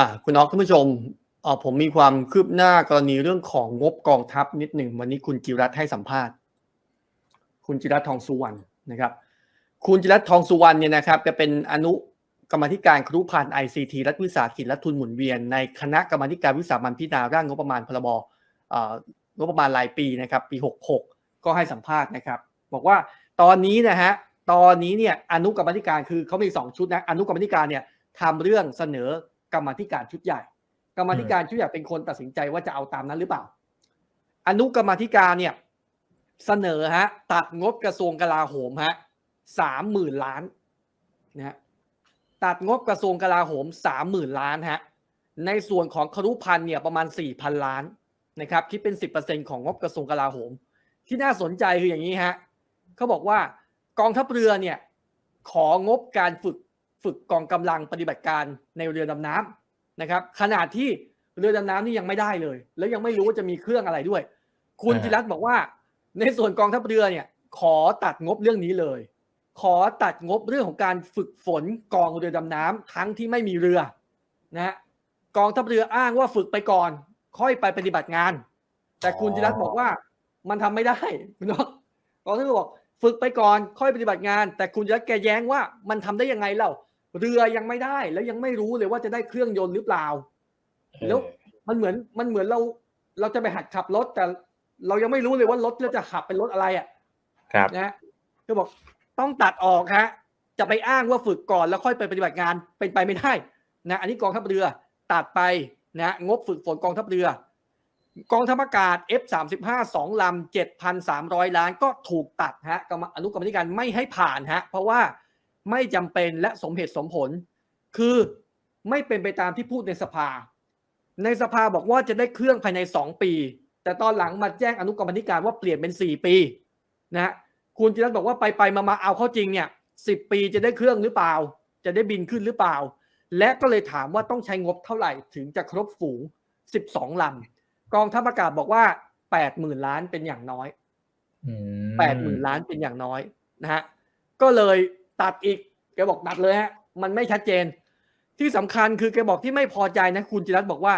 อ่าคุณน้องคุณผู้ชมอ่อผมมีความคืบหน้ากรณีเรื่องของงบกองทัพนิดหนึ่งวันนี้คุณจิรัตให้สัมภาษณ์ คุณจิรัตทองสุวรรณนะครับ คุณจิรัตทองสุวรรณเนี่ยนะครับจะเป็นอนุกรรมธิการครุพันธ์ไอซีทีรัฐวิสาหกิจและทุนหมุนเวียน ในคณะกรรมธิการวิสามันพิจารณาร่างงบประมาณพรบงบประมาณรายปีนะครับปี 66 ก็ให้สัมภาษณ์นะครับ บอกว่าตอนนี้นะฮะตอนนี้เนี่ยอนุกรรมธิการคือเขามีสองชุดนะอนุกรรมธิการเนี่ยทำเรื่องเสนอ กรรมธิการชุดใหญ่ กรรมธิการชุดใหญ่เป็นคนตัดสินใจว่าจะเอาตามนั้นหรือเปล่า อนุกรรมธิการเนี่ยเสนอฮะตัดงบกระทรวงกลาโหมฮะสามหมื่นล้านนะฮะตัดงบกระทรวงกลาโหมสามหมื่นล้านฮะในส่วนของครุพันธ์เนี่ยประมาณสี่พันล้านนะครับคิดเป็นสิบเปอร์เซ็นของงบกระทรวงกลาโหม ที่น่าสนใจคืออย่างนี้ฮะเขาบอกว่ากองทัพเรือเนี่ยของบการฝึก ฝึกกองกำลังปฏิบัติการในเรือดำน้ำนะครับ ขนาดที่เรือดำน้ำนี่ยังไม่ได้เลย แล้วยังไม่รู้ว่าจะมีเครื่องอะไรด้วย คุณจิรัตน์บอกว่า ในส่วนกองทัพเรือเนี่ย ขอตัดงบเรื่องนี้เลย ขอตัดงบเรื่องของการฝึกฝนกองเรือดำน้ำทั้งที่ไม่มีเรือนะกองทัพเรืออ้างว่าฝึกไปก่อน ค่อยไปปฏิบัติงาน แต่คุณจิรัตน์บอกว่ามันทำไม่ได้คุณนกกองทัพเรือบอกฝึกไปก่อนค่อยปฏิบัติงาน แต่คุณจิรัตน์แกแย้งว่ามันทำได้ยังไงเล่า เรือยังไม่ได้ แล้วยังไม่รู้เลยว่าจะได้เครื่องยนต์หรือเปล่า แล้วมันเหมือนมันเหมือนเรา เราจะไปหัดขับรถแต่เรายังไม่รู้เลยว่ารถที่เราจะขับเป็นรถอะไรอะ ครับนะก็บอกต้องตัดออกฮะ จะไปอ้างว่าฝึกก่อนแล้วค่อยไปปฏิบัติงานเป็นไปไม่ได้นะอันนี้กองทัพเรือตัดไปนะงบฝึกฝนกองทัพเรือ กองทัพอากาศ F35 สองลำ7,300 ล้านก็ถูกตัดฮะกรรมอนุกรรมธิการไม่ให้ผ่านฮะ เพราะว่า ไม่จำเป็นและสมเหตุสมผล คือไม่เป็นไปตามที่พูดในสภา ในสภาบอกว่าจะได้เครื่องภายใน 2 ปี แต่ตอนหลังมาแจ้งอนุกรรมธิการว่าเปลี่ยนเป็น 4 ปีนะฮะคุณจิรัตน์บอกว่าไปไปมามาเอาเข้าจริงเนี่ยสิปีจะได้เครื่องหรือเปล่า จะได้บินขึ้นหรือเปล่า และก็เลยถามว่าต้องใช้งบเท่าไหร่ถึงจะครบฝูง 12ลำกองทัพอากาศบอกว่า 80,000 ล้านเป็นอย่างน้อยอืม80,000 ล้านเป็นอย่างน้อยนะฮะก็เลย ตัดอีกแกบอกตัดเลยฮะมันไม่ชัดเจน ที่สำคัญคือแกบอกที่ไม่พอใจนะคุณจิรัตบอกว่า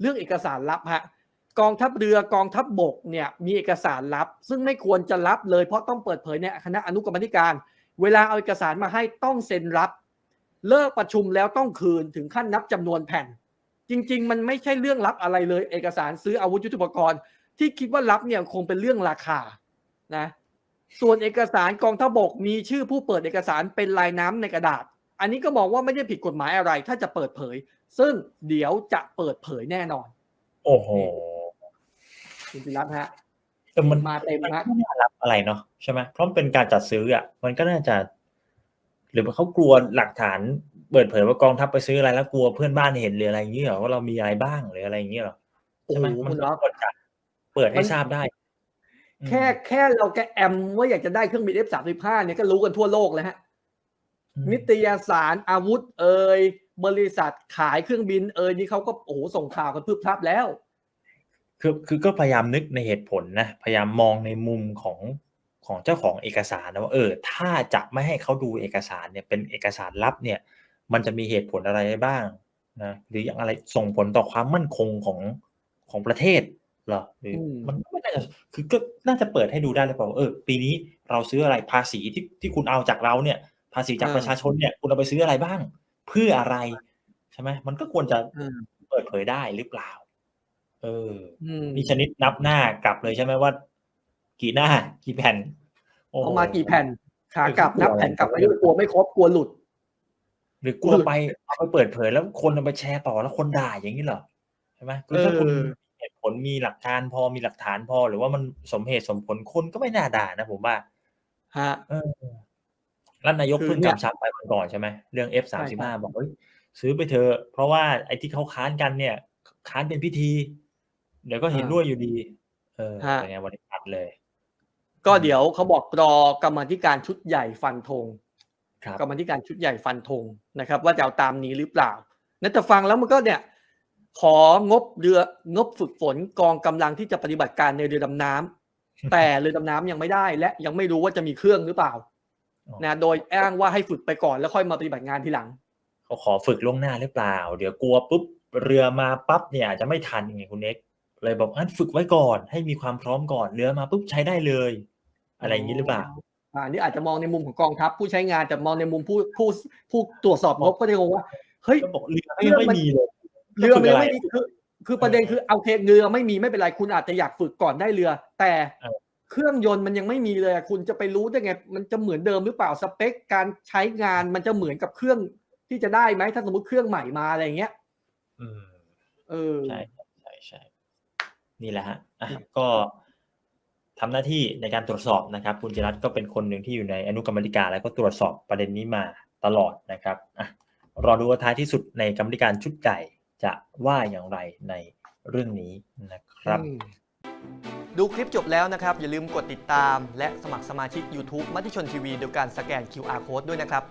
เรื่องเอกสารลับฮะกองทัพเรือกองทัพบบกเนี่ยมีเอกสารลับ ซึ่งไม่ควรจะรับเลยเพราะต้องเปิดเผยในคณะอนุกรรมธิการ เวลาเอาเอกสารมาให้ต้องเซ็นรับ เลิกประชุมแล้วต้องคืนถึงขั้นนับจำนวนแผ่น จริง ๆ มันไม่ใช่เรื่องลับอะไรเลย เอกสารซื้ออาวุธยุทโธปกรณ์ ที่คิดว่ารับเนี่ยคงเป็นเรื่องราคานะ ส่วนเอกสารกองทัพบกมีชื่อผู้เปิดเอกสารเป็นลายน้ำในกระดาษ อันนี้ก็มองว่าไม่ได้ผิดกฎหมายอะไร ถ้าจะเปิดเผย ซึ่งเดี๋ยวจะเปิดเผยแน่นอน โอ้โหคุณจิรัตน์ฮะแต่มันมาเต็มมันฮะไม่น่ารับอะไรเนาะใช่ไหมเพราะมันเป็นการจัดซื้ออะ มันก็น่าจะ หรือว่าเขากลัวหลักฐานเปิดเผยว่ากองทัพไปซื้ออะไรแล้วกลัวเพื่อนบ้านเห็นหรืออะไรอย่างเงี้ยเหรอว่าเรามีอะไรบ้างหรืออะไรอย่างเงี้ยเหรอโอ้ใช่โหไหมมัคุนณก็น็อกควรจะเปิดให้ทราบได้ แค่แค่เราแกแอมว่าอยากจะได้เครื่องบิน F35 เนี่ยก็รู้กันทั่วโลกแล้วฮะอืมนิตยสารอาวุธเอ่ยบริษัทขายเครื่องบินเอ่ยนี่เขาก็โอ้โหส่งข่าวกันพรึบพรับแล้ว คือคือก็พยายามนึกในเหตุผลนะพยายามมองในมุมของของเจ้าของเอกสารนะว่าเออถ้าจะไม่ให้เขาดูเอกสารเนี่ยเป็นเอกสารลับเนี่ย มันจะมีเหตุผลอะไรได้บ้างนะหรืออย่างอะไรส่งผลต่อความมั่นคงของของประเทศเหรอหรืออมมันก็ไม่น่าจะคือก็น่าจะเปิดให้ดูได้เลยเปล่าว่าเออปีนี้เราซื้ออะไรภาษีที่ที่คุณเอาจากเราเนี่ย ภาษีจากประชาชนเนี่ย คุณเอาไปซื้ออะไรบ้าง เพื่ออะไรใช่ไหมมันก็ควรจะอืมเปิดเผยได้หรือเปล่า เอออืมนี่ชนิดนับหน้ากลับเลยใช่ไหมว่า กี่หน้ากี่แผ่นโอ้โหเอามากี่แผ่นขากลับเออนับแผ่นกลับไปด้วยกลัวไม่ครบกลัวหลุด หรือกลัวไปเอาไปเปิดเผยแล้วคนเอาไปแชร์ต่อแล้วคนด่าอย่างนี้เหรอใช่ไหมคือถ้าคุณเออมีเหตุผ ลมีหลักการพอมีหลักฐานพอ หรือว่ามันสมเหตุสมผลคนก็ไม่น่าด่านะผมว่าฮะเออแล้วนายกคือเพิ่งเนี่ยกำชับไปวันก่อนใช่ไหมเรื่อง F สามใช่สิบครัห้าบบอกเฮ้ยซื้อไปเถอะเพราะว่าไอ้ที่เขาค้านกันเนี่ย ค้านเป็นพิธี เดี๋ยวก็เห็นด้วยอยู่ดี เออเป็นไงวันนี้ตัดเลย ก็เดี๋ยวเขาบอกรอกรรมาธิการชุดใหญ่ฟันธงครับกรรมาธิการชุดใหญ่ฟันธงนะครับ ว่าจะเอาตามนี้หรือเปล่านะแต่ฟังแล้วมันก็เนี่ย ของบเรืองบฝึกฝนกองกำลังที่จะปฏิบัติการในเรือดำน้ำแต่เรือดำน้ำยังไม่ได้และยังไม่รู้ว่าจะมีเครื่องหรือเปล่าอ๋อนะโดยอ้างว่าให้ฝึกไปก่อนแล้วค่อยมาปฏิบัติงานทีหลังเขาขอฝึกล่วงหน้าหรือเปล่า เดี๋ยวกลัวปุ๊บเรือมาปั๊บเนี่ยอาจจะไม่ทันไงคุณเอ็กซ์เลยบอกงั้นฝึกไว้ก่อน ให้มีความพร้อมก่อนเรือมาปุ๊บใช้ได้เลย อะไรอย่างนี้หรือเปล่าอ่าอันนี่อาจจะมองในมุมของกองทัพผู้ใช้งานแต่มองในมุมผู้ผู้ผู้ตรวจสอบงบก็จะงงว่าเฮ้ยก็บอกเรือยังไม่มีเลย เรือมันยังไม่ฝึมีกอะไรคือคือประเด็นคือเอาเคเรือไม่มีไม่เป็นไรคุณอาจจะอยากฝึกก่อนได้เรือ แต่เออเครื่องยนต์มันยังไม่มีเลยอะคุณจะไปรู้ได้ไง มันจะเหมือนเดิมหรือเปล่าสเปค การใช้งานมันจะเหมือนกับเครื่องที่จะได้ไหมถ้าสมมติเครื่องใหม่มาอะไรอย่างเงี้ยอืมเออใช่ครับใช่ใช่นี่แหละฮะอะก็ทำหน้าที่ในการตรวจสอบนะครับ คุณจิรัตน์ก็เป็นคนหนึ่งที่อยู่ในอนุกรรมาธิการ แล้วก็ตรวจสอบประเด็นนี้มาตลอดนะครับอะรอดูว่าท้ายที่สุดในกรรมาธิการชุดใหญ่ จะว่าอย่างไรในเรื่องนี้นะครับ ดูคลิปจบแล้วนะครับ อย่าลืมกดติดตาม และสมัครสมาชิก YouTube มัติชนทีวีโดยการสแกน QR Code ด้วยนะครับ